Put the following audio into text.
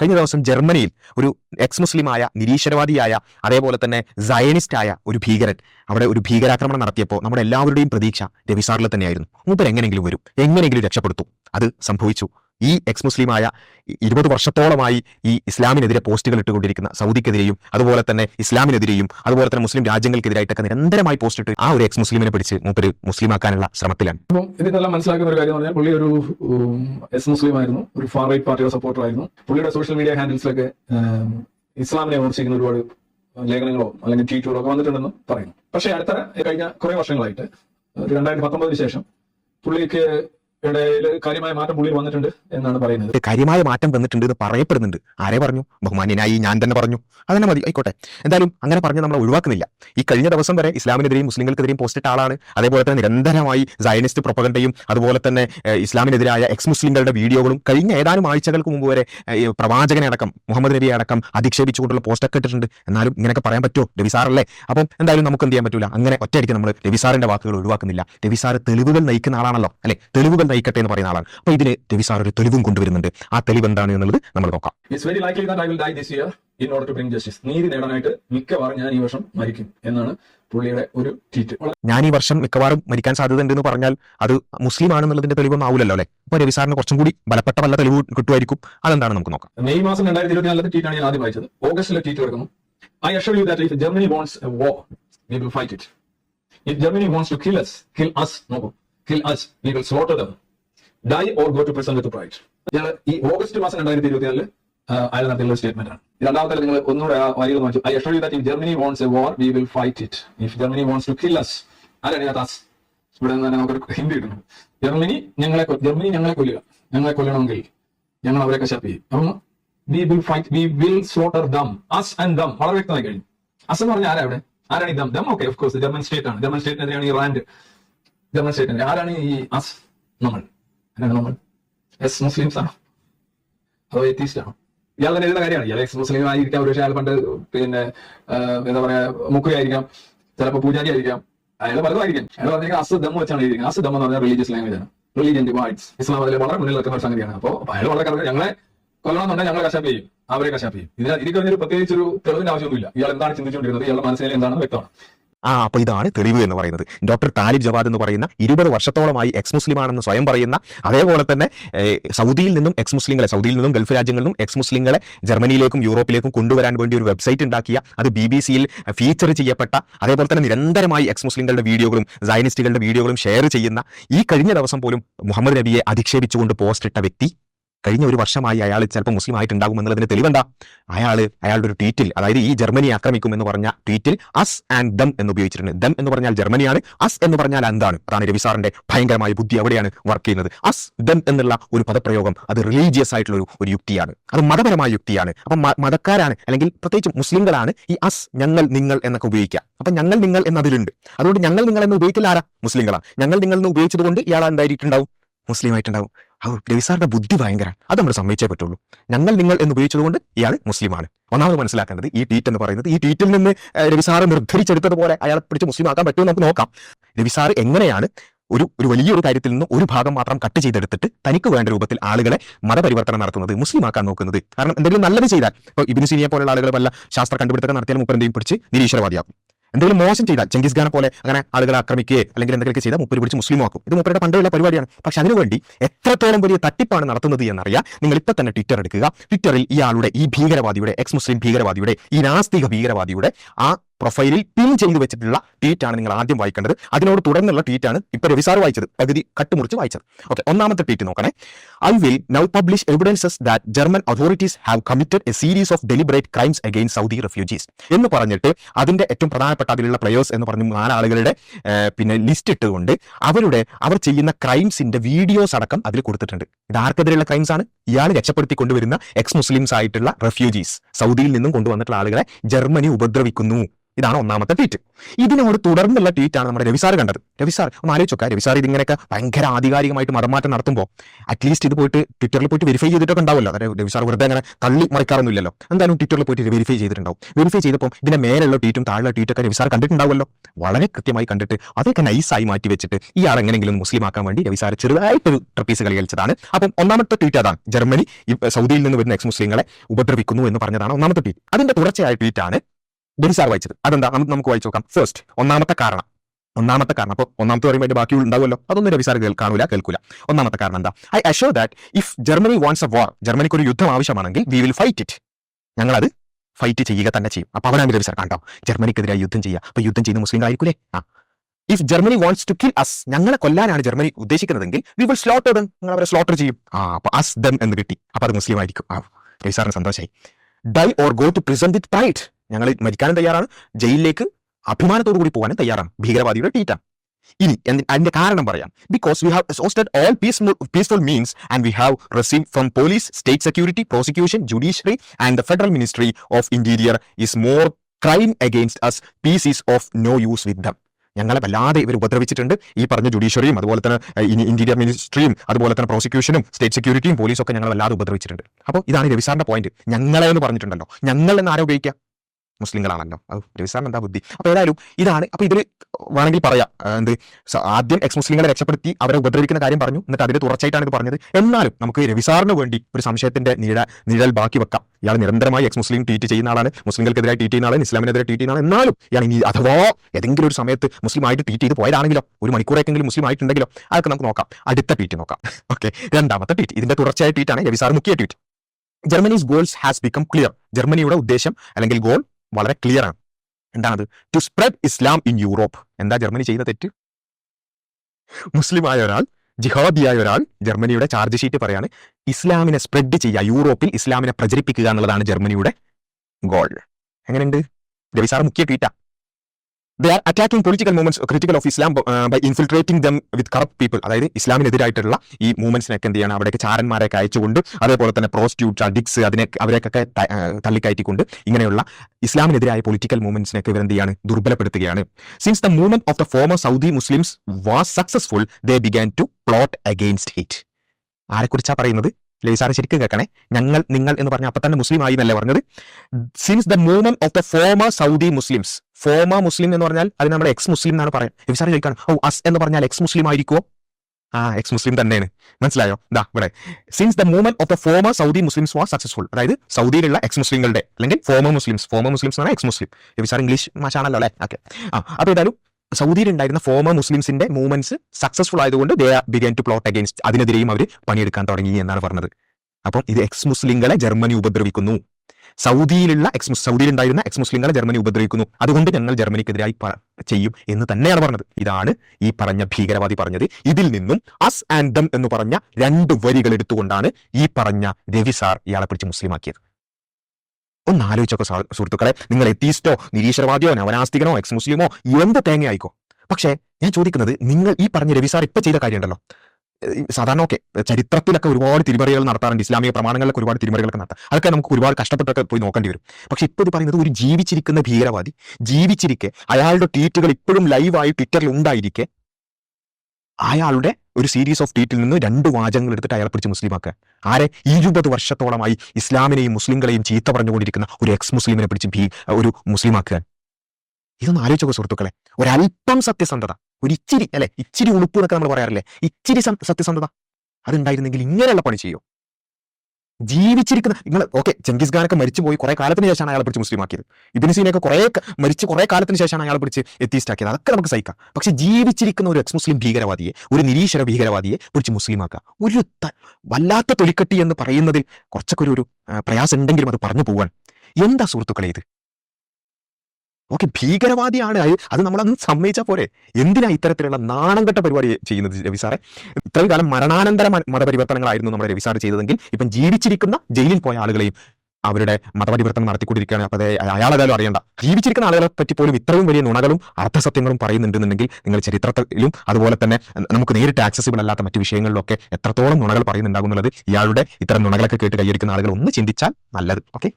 കഴിഞ്ഞ ദിവസം ജർമ്മനിയിൽ ഒരു എക്സ് മുസ്ലിമായ നിരീശ്വരവാദിയായ അതേപോലെ തന്നെ സയനിസ്റ്റായ ഒരു ഭീകരൻ അവിടെ ഒരു ഭീകരാക്രമണം നടത്തിയപ്പോൾ നമ്മുടെ എല്ലാവരുടെയും പ്രതീക്ഷ രവിസാറിൽ തന്നെയായിരുന്നു. മൂപ്പർ എങ്ങനെയെങ്കിലും വരും എങ്ങനെയെങ്കിലും രക്ഷപ്പെടുത്തും. അത് സംഭവിച്ചു. ഈ എക്സ് മുസ്ലിമായ ഇരുപത് വർഷത്തോളമായി ഈ ഇസ്ലാമിനെതിരെ പോസ്റ്റുകൾ ഇട്ടുകൊണ്ടിരിക്കുന്ന സൗദിക്കെതിരെയും അതുപോലെ തന്നെ ഇസ്ലാമിനെതിരെയും അതുപോലെ തന്നെ മുസ്ലിം രാജ്യങ്ങൾക്കെതിരായിട്ടൊക്കെ നിരന്തരമായി പോസ്റ്റ് ഇട്ട് ആ ഒരു എക്സ് മുസ്ലിമിനെ പിടിച്ച് മൂപ്പര് മുസ്ലിമാക്കാനുള്ള ശ്രമത്തിലാണ്. അപ്പം ഇതിനെല്ലാം മനസ്സിലാക്കുന്ന ഒരു കാര്യം പറഞ്ഞാൽ പുള്ളി ഒരു എസ് മുസ്ലിം ആയിരുന്നു ഒരു ഫാർ റൈറ്റ് പാർട്ടിയുടെ സപ്പോർട്ടർ ആയിരുന്നു പുള്ളിയുടെ സോഷ്യൽ മീഡിയ ഹാൻഡിൽസിലൊക്കെ ഇസ്ലാമിനെ വിമർശിക്കുന്ന ഒരുപാട് ലേഖനങ്ങളോ അല്ലെങ്കിൽ ട്വീറ്റുകളോ ഒക്കെ വന്നിട്ടുണ്ടെന്ന് പറയുന്നു. പക്ഷേ അടുത്ത കഴിഞ്ഞ കുറെ വർഷങ്ങളായിട്ട് രണ്ടായിരത്തി പത്തൊമ്പതിന് ശേഷം പുള്ളിക്ക് കാര്യമായ മാറ്റം പുള്ളിയിൽ വന്നിട്ടുണ്ട് എന്നാണ് പറയുന്നത്. കാര്യമായ മാറ്റം വന്നിട്ടുണ്ട് എന്ന് പറയപ്പെടുന്നുണ്ട്. ആരെ പറഞ്ഞു? ബഹുമാന്യനായി ഞാൻ തന്നെ പറഞ്ഞു. അതന്നെ മതി ആയിക്കോട്ടെ. എന്തായാലും അങ്ങനെ പറഞ്ഞ് നമ്മൾ ഒഴിവാക്കുന്നില്ല. ഈ കഴിഞ്ഞ ദിവസം വരെ ഇസ്ലാമിനെതിരെയും മുസ്ലിങ്ങൾക്കെതിരെയും പോസ്റ്റ് ഇട്ട ആളാണ്. അതേപോലെ തന്നെ നിരന്തരമായി സയനിസ്റ്റ് പ്രൊപ്പഗണ്ടയും അതുപോലെ തന്നെ ഇസ്ലാമിനെതിരായ എക്സ് മുസ്ലിങ്ങളുടെ വീഡിയോകളും കഴിഞ്ഞ ഏതാനും ആഴ്ചകൾക്ക് മുമ്പ് വരെ പ്രവാചകനെ അടക്കം മുഹമ്മദ് നബിയെ അടക്കം അധിക്ഷേപിച്ചുകൊണ്ടുള്ള പോസ്റ്റൊക്കെ ഇട്ടിട്ടുണ്ട്. എന്നാലും ഇങ്ങനെയൊക്കെ പറയാൻ പറ്റുമോ? രവിസാറല്ലേ അപ്പം എന്തായാലും നമുക്ക് എന്ത് ചെയ്യാൻ പറ്റൂല? അങ്ങനെ ഒറ്റയടിക്ക് നമ്മൾ രവിസാറിന്റെ വാക്കുകൾ ഒഴിവാക്കുന്നില്ല. രവിസാർ തെളിവുകൾ നയിക്കുന്ന ആളാണല്ലോ അല്ലെ? തെളിവുകൾ നയിക്കട്ടെ എന്ന് പറയുന്ന ആളാണ്. അപ്പൊ ഇതിന് രവിസാർ ഒരു തെളിവും കൊണ്ടുവരുന്നുണ്ട്. ആ തെളിവ് എന്താണ് എന്നുള്ളത് നമ്മൾ നോക്കാം. It's very likely that I will die this year in order to bring justice നീതി നേടാനായിട്ട് മിക്കവാറും ഞാൻ ഈ വർഷം മരിക്കും എന്നാണ് പുള്ളിയുടെ ഒരു ട്വീറ്റ് ഞാൻ ഈ വർഷം മിക്കവാറും മരിക്കാൻ സാധ്യതയുണ്ട് എന്ന് പറഞ്ഞാൽ അത് മുസ്ലിം ആണെന്നുള്ളതിന്റെ തെളിവൊന്നും ആവില്ലല്ലോ അല്ലെ? അപ്പൊ രവിസാറിന് കുറച്ചും കൂടി ബലപ്പെട്ട വല്ല തെളിവ് കിട്ടുമായിരിക്കും. അതെന്താണ് നമുക്ക് നോക്കാം. മെയ് മാസം രണ്ടായിരത്തി ഇരുപത്തിനാലിലെ ട്വീറ്റാണ് ഞാൻ ആദ്യം വായിച്ചത്. ഓഗസ്റ്റിലെ ട്വീറ്റ് കിടക്കുന്നു I assure you that if wants a war we will fight it if wants to kill us kill us നോക്കൂ. Kill us we will slaughter them die or go to prison with pride ഞാൻ ഈ August മാസം രണ്ടായിരത്തി ഇരുപത്തിനാലിൽ അയാൾ നടത്തിയുള്ള statement ആണ്. രണ്ടാമത്തെ നിങ്ങൾ ഒന്നുകൂടെ വരികൾ വായിച്ചു I assure you that if Germany wants a war we will fight it if Germany wants to kill us ആരാണ് ഞാൻ അസ് ഇവിടെ നിന്ന് തന്നെ നമുക്കൊരു ഹിന്ദി കിട്ടുന്നു. ജർമ്മനി ഞങ്ങളെ ജർമ്മനി ഞങ്ങളെ കൊല്ലുക. ഞങ്ങളെ കൊല്ലണമെങ്കിൽ ഞങ്ങൾ അവരെ കശാപ്പ് ചെയ്യും. അപ്പം we will fight we will slaughter them us and them വളരെ വ്യക്തമായി കഴിഞ്ഞു. അസ് എന്ന് പറഞ്ഞാൽ ആരാ അവിടെ ആരാണ് ഈ them them okay of course German state ആണ്. ജർമ്മൻ സ്റ്റേറ്റിനെതിരെയാണ് ഈ റാൻഡ്. ജർമ്മൻ സ്റ്റേറ്റിന്റെ ആരാണ് ഈ അസ് നമ്മൾ? നമ്മൾ? എസ് മുസ്ലിംസ് ആണോ? അതോ എത്തീസ്റ്റ് ആണോ? ഇയാൾ തന്നെ എഴുതുന്ന കാര്യമാണ്. ഇയാൾ എക്സ് മുസ്ലിം ആയിരിക്കാം ഒരു പക്ഷേ അയാൾ പണ്ട് പിന്നെ എന്താ പറയാ മുക്കുകയായിരിക്കാം ചിലപ്പോൾ പൂജാരി ആയിരിക്കാം. അയാൾ പലതും ആയിരിക്കും. അയാൾ പറഞ്ഞാൽ അസ് ദം വെച്ചാണ് എഴുതിയിരിക്കുന്നത്. അസ് ദം എന്ന് പറഞ്ഞാൽ റിലീജിയസ് ലാംഗ്വേജ് ആണ്. റിലീജിയൻ വാർഡ്സ് ഇസ്ലാം അതിൽ വളരെ മുന്നിൽ നിൽക്കുന്ന ഒരു സംഗതിയാണ്. അപ്പോൾ അയാൾ വളരെ കറക്റ്റ് ഞങ്ങളെ കൊല്ലണമെന്നുണ്ടെങ്കിൽ ഞങ്ങളെ കശാപ്പ് ചെയ്യും. അവരെ കശാപ്പ് ചെയ്യും. ഇതിന് ഇതിനൊരു പ്രത്യേകിച്ച് ഒരു തെളിവിന്റെ ആവശ്യമൊന്നുമില്ല. ഇയാൾ എന്താണ് ചിന്തിച്ചുകൊണ്ടിരുന്നത്? ഇയാളുടെ മനസ്സിൽ എന്താണ് വ്യക്തമാണ്? ആ അപ്പൊ ഇതാണ് തെളിവ് എന്ന് പറയുന്നത്. ഡോക്ടർ താലിബ് ജവാദ് എന്ന് പറയുന്ന ഇരുപത് വർഷത്തോളമായി എക്സ് മുസ്ലിം ആണെന്ന് സ്വയം പറയുന്ന അതേപോലെ തന്നെ സൗദിയിൽ നിന്നും എക്സ് മുസ്ലിങ്ങളെ സൗദിയിൽ നിന്നും ഗൾഫ് രാജ്യങ്ങളിൽ നിന്നും എക്സ് മുസ്ലിങ്ങളെ ജർമ്മനിയിലേക്കും യൂറോപ്പിലേക്കും കൊണ്ടുവരാൻ വേണ്ടി ഒരു വെബ്സൈറ്റ് ഉണ്ടാക്കിയ അത് ബി ബി സിയിൽ ഫീച്ചർ ചെയ്യപ്പെട്ട അതേപോലെ തന്നെ നിരന്തരമായി എക്സ് മുസ്ലിങ്ങളുടെ വീഡിയോകളും സയനിസ്റ്റുകളുടെ വീഡിയോകളും ഷെയർ ചെയ്യുന്ന ഈ കഴിഞ്ഞ ദിവസം പോലും മുഹമ്മദ് നബിയെ അധിക്ഷേപിച്ചുകൊണ്ട് പോസ്റ്റ് ഇട്ട വ്യക്തി കഴിഞ്ഞ ഒരു വർഷമായി അയാൾ ചിലപ്പോൾ മുസ്ലിം ആയിട്ടുണ്ടാകും എന്നുള്ളതിന് തെളിവെന്താ? അയാൾ അയാളുടെ ഒരു ട്വീറ്റിൽ അതായത് ഈ ജർമ്മനി ആക്രമിക്കും എന്ന് പറഞ്ഞ ട്വീറ്റിൽ അസ് ആൻഡ് ദം എന്ന് ഉപയോഗിച്ചിട്ടുണ്ട്. ദം എന്ന് പറഞ്ഞാൽ ജർമ്മനിയാണ് അസ് എന്ന് പറഞ്ഞാൽ എന്താണ് അതാണ് രവിസാറിന്റെ ഭയങ്കരമായ ബുദ്ധി എവിടെയാണ് വർക്ക് ചെയ്യുന്നത്. അസ് ദം എന്നുള്ള ഒരു പദപ്രയോഗം അത് റിലീജിയസ് ആയിട്ടുള്ള ഒരു ഒരു യുക്തിയാണ്. അത് മതപരമായ യുക്തിയാണ്. അപ്പം മതക്കാരാണ് അല്ലെങ്കിൽ പ്രത്യേകിച്ച് മുസ്ലിങ്ങളാണ് ഈ അസ് ഞങ്ങൾ നിങ്ങൾ എന്നൊക്കെ ഉപയോഗിക്കുക. അപ്പൊ ഞങ്ങൾ നിങ്ങൾ എന്നതിലുണ്ട്. അതുകൊണ്ട് ഞങ്ങൾ നിങ്ങൾ എന്ന് ഉപയോഗിക്കില്ല ആരാ? മുസ്ലിങ്ങളാണ്. ഞങ്ങൾ നിങ്ങൾ എന്ന് ഉപയോഗിച്ചത് കൊണ്ട് ഇയാൾ എന്തായിട്ടുണ്ടാവും മുസ്ലിം ആയിട്ടുണ്ടാവും. രവിസാറിന്റെ ബുദ്ധി ഭയങ്കര അത് നമ്മൾ സമ്മതിച്ചേ പറ്റുള്ളൂ. ഞങ്ങൾ നിങ്ങൾ എന്ന് ഉപയോഗിച്ചതുകൊണ്ട് ഇയാൾ മുസ്ലിമാണ്. ഒന്നാമത് മനസ്സിലാക്കേണ്ടത് ഈ ട്വീറ്റ് എന്ന് പറയുന്നത് ഈ ട്വീറ്റിൽ നിന്ന് രവിസാറ് നിർദ്ധരിച്ചെടുത്തതുപോലെ അയാളെ പിടിച്ച് മുസ്ലിം ആക്കാൻ പറ്റുമോ നമുക്ക് നോക്കാം. രവിസാർ എങ്ങനെയാണ് ഒരു ഒരു വലിയൊരു കാര്യത്തിൽ നിന്ന് ഒരു ഭാഗം മാത്രം കട്ട് ചെയ്തെടുത്തിട്ട് തനിക്ക് വേണ്ട രൂപത്തിൽ ആളുകളെ മതപരിവർത്തനം നടത്തുന്നത് മുസ്ലിം ആക്കാൻ നോക്കുന്നത്? കാരണം എന്തെങ്കിലും നല്ലത് ചെയ്താൽ ഇപ്പോൾ ഇബിനുസിനിയെ പോലുള്ള ആളുകൾ വല്ല ശാസ്ത്ര കണ്ടുപിടുത്തം നടത്തിയാൽ എന്തെങ്കിലും പിടിച്ച് നിരീശ്വരവാദിയാക്കും. എന്തെങ്കിലും മോശം ചെയ്താൽ ചെങ്കിസ് ഖാനെ പോലെ അങ്ങനെ ആളുകളെ ആക്രമിക്കുകയോ അല്ലെങ്കിൽ എന്തെങ്കിലും ചെയ്താൽ മുപ്പര് പിടിച്ച് മുസ്ലിം ആക്കും. ഇത് മുപ്പരുടെ പണ്ടുള്ള പരിപാടിയാണ്. പക്ഷെ അതിനുവേണ്ടി എത്രത്തോളം വലിയ തട്ടിപ്പാണ് നടത്തുന്നത് എന്നറിയാം. നിങ്ങൾ ഇപ്പൊ തന്നെ ട്വിറ്റർ എടുക്കുക. ട്വിറ്ററിൽ ഇയാളുടെ ഈ ഭീകരവാദിയുടെ എക്സ് മുസ്ലിം ഭീകരവാദിയുടെ ഈ നാസ്തിക ഭീകരവാദിയുടെ ആ പ്രൊഫൈലിൽ പിൻ ചെയ്ത് വെച്ചിട്ടുള്ള ട്വീറ്റ് ആണ് നിങ്ങൾ ആദ്യം വായിക്കേണ്ടത്. അതിനോട് തുടർന്നുള്ള ആണ് ഇപ്പൊ രവിസാർ വായിച്ചത്. പകുതി കട്ടുമുറിച്ച് വായിച്ചത്. ഓക്കെ ഒന്നാമത്തെ ട്വീറ്റ് നോക്കണേ. I will now publish evidences that German authorities have committed a series of deliberate crimes against Saudi refugees എന്ന് പറഞ്ഞിട്ട് അതിന്റെ ഏറ്റവും പ്രധാനപ്പെട്ട അതിലുള്ള പ്ലേയേഴ്സ് എന്ന് പറഞ്ഞ് നാലാളുകളുടെ പിന്നെ ലിസ്റ്റ് ഇട്ടുകൊണ്ട് അവരുടെ അവർ ചെയ്യുന്ന ക്രൈംസിന്റെ വീഡിയോസ് അടക്കം അതിൽ കൊടുത്തിട്ടുണ്ട്. ഇത് ആർക്കെതിരെയുള്ള ക്രൈംസ് ആണ്? ഇയാൾ രക്ഷപ്പെടുത്തി കൊണ്ടുവരുന്ന എക്സ് മുസ്ലിംസ് ആയിട്ടുള്ള റെഫ്യൂജീസ് സൗദിയിൽ നിന്നും കൊണ്ടുവന്നിട്ടുള്ള ആളുകളെ ജർമ്മനി ഉപദ്രവിക്കുന്നു. ഇതാണ് ഒന്നാമത്തെ ട്വീറ്റ് ഇതിനോട് തുടർന്നുള്ള ട്വീറ്റാണ് നമ്മുടെ രവിസാർ കണ്ടത്. രവിസാർ ഒന്ന് ആലോചിച്ച് നോക്കാം രവിസാർ ഇതിങ്ങനെയൊക്കെ ഭയങ്കര ആധികാരികമായിട്ട് മതമാറ്റം നടത്തുമ്പോൾ അറ്റ്ലീസ്റ്റ് ഇത് പോയിട്ട് ട്വിറ്ററിൽ പോയിട്ട് വെരിഫൈ ചെയ്തിട്ടൊക്കെ ഉണ്ടാവുമല്ലോ. അതായത് രവിസാർ വെറുതെ അങ്ങനെ തള്ളി മറിക്കാറൊന്നുമില്ലല്ലോ. എന്തായാലും ട്വിറ്ററിൽ പോയിട്ട് വെരിഫൈ ചെയ്തിട്ടുണ്ടാവും. വെരിഫൈ ചെയ്തപ്പോൾ ഇതിന്റെ മേലുള്ള ട്വീറ്റും താഴെയുള്ള ട്വീറ്റൊക്കെ രവിസാർ കണ്ടിട്ടുണ്ടാവുമല്ലോ. വളരെ കൃത്യമായി കണ്ടിട്ട് അതൊക്കെ നൈസായി മാറ്റി വെച്ചിട്ട് ഇയാൾ എങ്ങനെയെങ്കിലും മുസ്ലിം ആക്കാൻ വേണ്ടി രവിസാർ ചെറുതായിട്ടൊരു ട്രപ്പീസ് കളി കളിച്ചതാണ്. അപ്പം ഒന്നാമത്തെ ട്വീറ്റ് അതാണ്. ജർമ്മനി സൗദിയിൽ നിന്ന് വരുന്ന എക്സ് മുസ്ലിങ്ങളെ ഉപദ്രവിക്കുന്നു എന്ന് പറഞ്ഞതാണ് ഒന്നാമത്തെ ട്വീറ്റ് അതിന്റെ തുടർച്ചയായ ട്വീറ്റാണ് രവിസാർ വായിച്ചത്. അതെന്താ? നമുക്ക് നമുക്ക് വായിച്ചു നോക്കാം. ഫസ്റ്റ് ഒന്നാമത്തെ കാരണം. ഒന്നാമത്തെ കാരണം. അപ്പോൾ ഒന്നാമത്തെ പറയുമ്പോൾ അതിന്റെ ബാക്കി ഉണ്ടാവുമല്ലോ. അതൊന്നും രവിസാർ കാണൂല കേൾക്കൂല. ഒന്നാമത്തെ കാരണം എന്താ? I assure that if Germany wants a war ജർമ്മനിക്ക് ഒരു യുദ്ധം ആവശ്യമാണെങ്കിൽ വി വിൽ ഫൈറ്റ് ഇറ്റ് ഞങ്ങളത് ഫൈറ്റ് ചെയ്യുക തന്നെ ചെയ്യും. അപ്പൊ അവനാണ് രവിസാർ കണ്ടോ? ജർമ്മനിക്കെതിരായി യുദ്ധം ചെയ്യുക. അപ്പൊ യുദ്ധം ചെയ്യുന്ന മുസ്ലിങ്ങളായിരിക്കൂലേ ആ. If Germany wants to kill us ഞങ്ങളെ കൊല്ലാനാണ് ജർമ്മനി ഉദ്ദേശിക്കുന്നതെങ്കിൽ വി വിൽ സ്ലോട്ടർ ദം ഞങ്ങൾ അവരെ സ്ലോട്ടർ ചെയ്യും. ആ അപ്പൊ അസ് ദം എന്ന് കിട്ടി. അപ്പൊ അത് മുസ്ലിം ആയിരിക്കും. ആ രവിസാറിന് സന്തോഷമായി die or go to prison with pride ഞങ്ങൾ മരിക്കാനും തയ്യാറാണ്. ജയിലിലേക്ക് അഭിമാനത്തോടു കൂടി പോകാനും തയ്യാറാണ്. ഭീകരവാദിയുടെ ടീറ്റ ഇനി അതിന്റെ കാരണം പറയാം. Because we have exhausted all peaceful peaceful means and we have receive from police state security prosecution judiciary and the federal ministry of interior is more crime against us peace is of no use with them ഞങ്ങളെ വല്ലാതെ ഇവർ ഉപദ്രവിച്ചിട്ടുണ്ട്. ഈ പറഞ്ഞ ജുഡീഷ്യറിയും അതുപോലെ തന്നെ interior മിനിസ്ട്രിയും അതുപോലെ തന്നെ പ്രോസിക്യൂഷനും state സെക്യൂരിറ്റിയും പോലീസൊക്കെ ഞങ്ങൾ വല്ലാതെ ഉപദ്രവിച്ചിട്ടുണ്ട്. അപ്പോൾ ഇതാണ് രവിസാറിന്റെ പോയിന്റ് ഞങ്ങളെ എന്ന് പറഞ്ഞിട്ടുണ്ടല്ലോ. ഞങ്ങൾ എന്ന് ആരോ ഉപയോഗിക്കുക മുസ്ലിങ്ങളാണല്ലോ. അത് രവിസാറിന് എന്താ ബുദ്ധി? അപ്പോൾ ഏതായാലും ഇതാണ്. അപ്പോൾ ഇതിൽ വേണമെങ്കിൽ പറയാം. എന്ത്? ആദ്യം എക്സ് മുസ്ലിങ്ങളെ രക്ഷപ്പെടുത്തി അവരെ ഉപദ്രവിക്കുന്ന കാര്യം പറഞ്ഞു. എന്നിട്ട് അതിന്റെ തുടർച്ചയായിട്ടാണ് ഇത് പറഞ്ഞത്. എന്നാലും നമുക്ക് രവിസാറിന് വേണ്ടി ഒരു സംശയത്തിന്റെ നിഴ നിഴൽ ബാക്കി വെക്കാം. ഇയാൾ നിരന്തരമായി എക്സ് മുസ്ലിം ട്വീറ്റ് ചെയ്യുന്ന ആളാണ്. മുസ്ലിങ്ങൾക്കെതിരായി ട്വീറ്റ് ചെയ്യുന്ന ആളാണ്. ഇസ്ലാമിനെതിരെ ട്വീറ്റ് ചെയ്യുന്ന ആളാണ്. എന്നാലും ഇയാൾ ഇനി അഥവാ ഏതെങ്കിലും ഒരു സമയത്ത് മുസ്ലിമായിട്ട് ട്വീറ്റ് ചെയ്ത് പോയതാണെങ്കിലോ ഒരു മണിക്കൂറേക്കെങ്കിലും മുസ്ലിം ആയിട്ടുണ്ടെങ്കിലോ അതൊക്കെ നമുക്ക് നോക്കാം. അടുത്ത ട്വീറ്റ് നോക്കാം. ഓക്കെ. രണ്ടാമത്തെ ട്വീറ്റ്. ഇതിന്റെ തുടർച്ചയായ ട്വീറ്റാണ് രവിസാർ മുഖ്യ tweet. Germany's goals has become clear. ജർമ്മനിയുടെ ഉദ്ദേശം അല്ലെങ്കിൽ ഗോൾ വളരെ ക്ലിയർ ആണ്. എന്താണത്? To spread Islam in Europe എന്താ ജർമ്മനി ചെയ്ത തെറ്റ്? മുസ്ലിമായ ഒരാൾ ജിഹാദിയായ ഒരാൾ ജർമ്മനിയുടെ ചാർജ് ഷീറ്റ് പറയാണ് ഇസ്ലാമിനെ സ്പ്രെഡ് ചെയ്യുക യൂറോപ്പിൽ ഇസ്ലാമിനെ പ്രചരിപ്പിക്കുക എന്നുള്ളതാണ് ജർമ്മനിയുടെ ഗോൾ എങ്ങനെയുണ്ട്? രവിസാർ മുഖ്യ ട്വീറ്റാ they are attacking political movements critical of Islam by infiltrating them with corrupt people അതായത് ഇസ്ലാമിനെതിരായിട്ടുള്ള ഈ മൂവ്മെന്റ്സിനൊക്കെ എന്ത് ചെയ്യണം? അവിടേക്ക് ചാരന്മാരെയൊക്കെ അയച്ചുകൊണ്ട് അതേപോലെ തന്നെ പ്രോസ്റ്റിറ്റ്യൂട്ട് അഡിക്സ് അതിനെ അവരെയൊക്കെ തള്ളിക്കയറ്റിക്കൊണ്ട് ഇങ്ങനെയുള്ള ഇസ്ലാമിനെതിരായ പൊളിറ്റിക്കൽ മൂവ്മെന്റ്സിനൊക്കെ ഇവരെന്ത് ചെയ്യാണ്? ദുർബലപ്പെടുത്തുകയാണ്. Since the movement of the former Saudi Muslims was successful they began to plot against hit ആരെക്കുറിച്ചാണ് പറയുന്നത്? ലേസാറെ ശരിക്കും കേൾക്കണേ. ഞങ്ങൾ നിങ്ങൾ എന്ന് പറഞ്ഞ അപ്പൊ തന്നെ മുസ്ലിം ആയി എന്നല്ലേ പറഞ്ഞത്? Since the movement of the former Saudi Muslims former Muslim എന്ന് പറഞ്ഞാൽ അത് നമ്മുടെ എക്സ് മുസ്ലിം എന്നാണ് പറയാം. ലേസാറെ ചോദിക്കാൻ ഓ അസ് എന്ന് പറഞ്ഞാൽ എക്സ് മുസ്ലിം ആയിരിക്കുമോ ആ എക്സ് മുസ്ലിം തന്നെയാണ്. മനസ്സിലായോ? ദാ ഇവിടെ. Since the movement of the former Saudi Muslims was successful അതായത് സൗദിയിലുള്ള എക്സ് മുസ്ലിങ്ങളുടെ അല്ലെങ്കിൽ ഫോമർ മുസ്ലിംസ് ഫോമർ മുസ്ലിംസ് ആണ് എക്സ് മുസ്ലിം സാർ ഇംഗ്ലീഷ് മാഷാണല്ലോ അല്ലേ? ഓക്കെ ആ അപ്പോൾ ഏതായാലും സൗദിയിൽ ഉണ്ടായിരുന്ന ഫോമർ മുസ്ലിംസിന്റെ മൂവ്മെന്റ്സ് സക്സസ്ഫുൾ ആയതുകൊണ്ട് they began to plot against അതിനെതിരെയും അവർ പണിയെടുക്കാൻ തുടങ്ങി എന്നാണ് പറഞ്ഞത്. അപ്പം ഇത് എക്സ് മുസ്ലിങ്ങളെ ജർമ്മനി ഉപദ്രവിക്കുന്നു. സൗദിയിലുള്ള എക്സ് സൗദിയിൽ ഉണ്ടായിരുന്ന എക്സ് മുസ്ലിങ്ങളെ ജർമ്മനി ഉപദ്രവിക്കുന്നു. അതുകൊണ്ട് ഞങ്ങൾ ജർമ്മനിക്കെതിരായി ചെയ്യും എന്ന് തന്നെയാണ് പറഞ്ഞത്. ഇതാണ് ഈ പറഞ്ഞ ഭീകരവാദി പറഞ്ഞത്. ഇതിൽ നിന്നും അസ് ആൻഡ് ദം എന്ന് പറഞ്ഞ രണ്ട് വരികൾ എടുത്തുകൊണ്ടാണ് ഈ പറഞ്ഞ രവി സാർ ഇയാളെ പിടിച്ച് മുസ്ലിമാക്കിയത്. ഒന്ന് ആലോചിച്ചൊക്കെ സുഹൃത്തുക്കളെ. നിങ്ങൾ എത്തീസ്റ്റോ നിരീശ്വരവാദിയോ നവനാസ്തികനോ എക്സ് മുസ്ലിമോ എന്ത് തേങ്ങ ആയിക്കോ പക്ഷേ ഞാൻ ചോദിക്കുന്നത് നിങ്ങൾ ഈ പറഞ്ഞ രവി സാർ ഇപ്പൊ ചെയ്ത കാര്യമുണ്ടല്ലോ. സാധാരണ ഓക്കെ ചരിത്രത്തിലൊക്കെ ഒരുപാട് തിരിമറികൾ നടത്താറുണ്ട് ഇസ്ലാമിക പ്രമാണങ്ങളിലൊക്കെ ഒരുപാട് തിരിമറികളൊക്കെ നടത്താം. അതൊക്കെ നമുക്ക് ഒരുപാട് കഷ്ടപ്പെട്ടൊക്കെ പോയി നോക്കേണ്ടി വരും. പക്ഷെ ഇപ്പോൾ ഇത് പറയുന്നത് ഒരു ജീവിച്ചിരിക്കുന്ന ഭീകരവാദി ജീവിച്ചിരിക്കെ അയാളുടെ ട്വീറ്റുകൾ ഇപ്പോഴും ലൈവായി ട്വിറ്ററിൽ ഉണ്ടായിരിക്കെ അയാളുടെ ഒരു സീരീസ് ഓഫ് ട്വീറ്റിൽ നിന്ന് രണ്ട് വാചകങ്ങൾ എടുത്തിട്ട് അയാളെ പിടിച്ച് മുസ്ലിമാക്കുക. ആരെ? ഇരുപത് വർഷത്തോളമായി ഇസ്ലാമിനെയും മുസ്ലിങ്ങളെയും ചീത്ത പറഞ്ഞുകൊണ്ടിരിക്കുന്ന ഒരു എക്സ് മുസ്ലിമിനെ പിടിച്ച് ഭീ ഒരു മുസ്ലിമാക്കുക. ഇതൊന്ന് ആലോചിച്ചോ സുഹൃത്തുക്കളെ. ഒരല്പം സത്യസന്ധത. ഒരു ഇച്ചിരി അല്ലെ? ഇച്ചിരി ഉളുപ്പ് എന്നൊക്കെ നമ്മൾ പറയാറില്ലേ? ഇച്ചിരി സത്യസന്ധത. അതുണ്ടായിരുന്നെങ്കിൽ ഇങ്ങനെയുള്ള പണി ചെയ്യോ? ജീവിച്ചിരിക്കുന്ന നിങ്ങൾ ഓക്കെ ചെങ്കിസ് ഖാനൊക്കെ മരിച്ചു പോയി കുറെ കാലത്തിന് ശേഷമാണ് അയാളെ പിടിച്ച് മുസ്ലിമാക്കിയത്. ഇബിന് സീനൊക്കെ കുറെ മരിച്ച് കുറെ കാലത്തിന് ശേഷമാണ് അയാളെ പിടിച്ച് എത്തിയിസ്റ്റാക്കിയത്. അതൊക്കെ നമുക്ക് സഹിക്കാം. പക്ഷെ ജീവിച്ചിരിക്കുന്ന ഒരു എക്സ് മുസ്ലിം ഭീകരവാദിയെ ഒരു നിരീശ്വര ഭീകരവാദിയെ പിടിച്ച് മുസ്ലിമാക്കുക ഒരു വല്ലാത്ത തൊലിക്കട്ടി എന്ന് പറയുന്നതിൽ കുറച്ചൊക്കെ ഒരു പ്രയാസം ഉണ്ടെങ്കിലും അത് പറഞ്ഞു പോവാൻ എന്താ സുഹൃത്തുക്കളെ ഇത്? ഓക്കെ ഭീകരവാദിയാണ്. അത് നമ്മളന്ന് സമ്മതിച്ചാൽ പോരെ. എന്തിനാ ഇത്തരത്തിലുള്ള നാണംകെട്ട പരിപാടി ചെയ്യുന്നത് രവി സാറെ? ഇത്രയും കാലം മരണാനന്തര മതപരിവർത്തനങ്ങളായിരുന്നു നമ്മുടെ രവി സാർ ചെയ്തതെങ്കിൽ ഇപ്പം ജീവിച്ചിരിക്കുന്ന ജയിലിൽ പോയ ആളുകളെയും അവരുടെ മതപരിവർത്തനം നടത്തിക്കൊണ്ടിരിക്കുകയാണ്. അപ്പോൾ അയാളേതായാലും അറിയണ്ട. ജീവിച്ചിരിക്കുന്ന ആളുകളെ പറ്റി പോലും ഇത്രയും വലിയ നുണകളും അർത്ഥസത്യങ്ങളും പറയുന്നുണ്ടെന്നുണ്ടെങ്കിൽ നിങ്ങൾ ചരിത്രത്തിലും അതുപോലെ തന്നെ നമുക്ക് നേരിട്ട് ആക്സസിബിൾ അല്ലാത്ത മറ്റു വിഷയങ്ങളിലൊക്കെ എത്രത്തോളം നുണകൾ പറയുന്നുണ്ടാകുന്നുള്ളത് ഇയാളുടെ ഇത്തരം നുണകളൊക്കെ കേട്ട് കൈയടിക്കുന്ന ആളുകൾ ഒന്ന് ചിന്തിച്ചാൽ നല്ലത്. ഓക്കെ?